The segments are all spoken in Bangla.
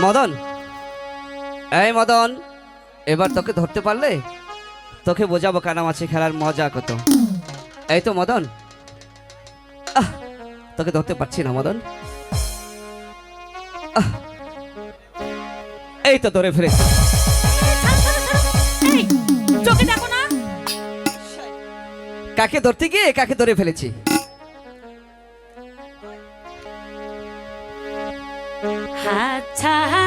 মদন? এই মদন এবার তোকে ধরতে পারলে? তোকে বোঝাবো কানামাছি খেলার মজা কত। এই তো মদন। তোকে ধরতে পারছি না মদন। এই তো ধরে ফেলে কাকে ধরতে গিয়ে কাকে ধরে ফেলেছি? time.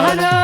Hallelujah.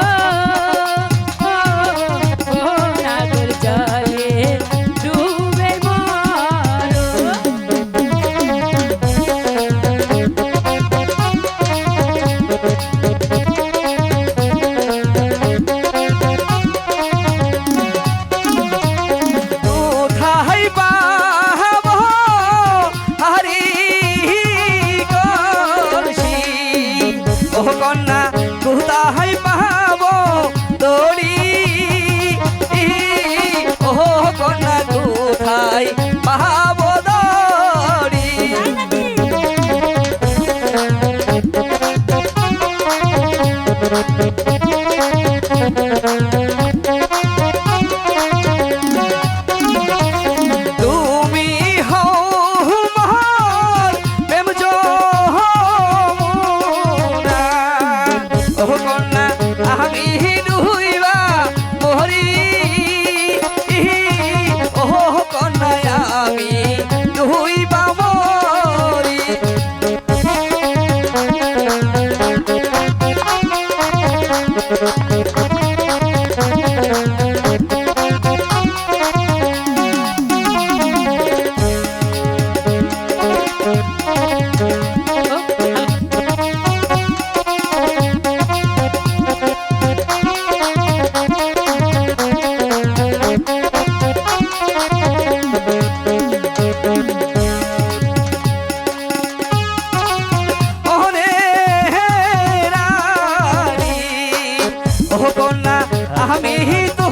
আমি তো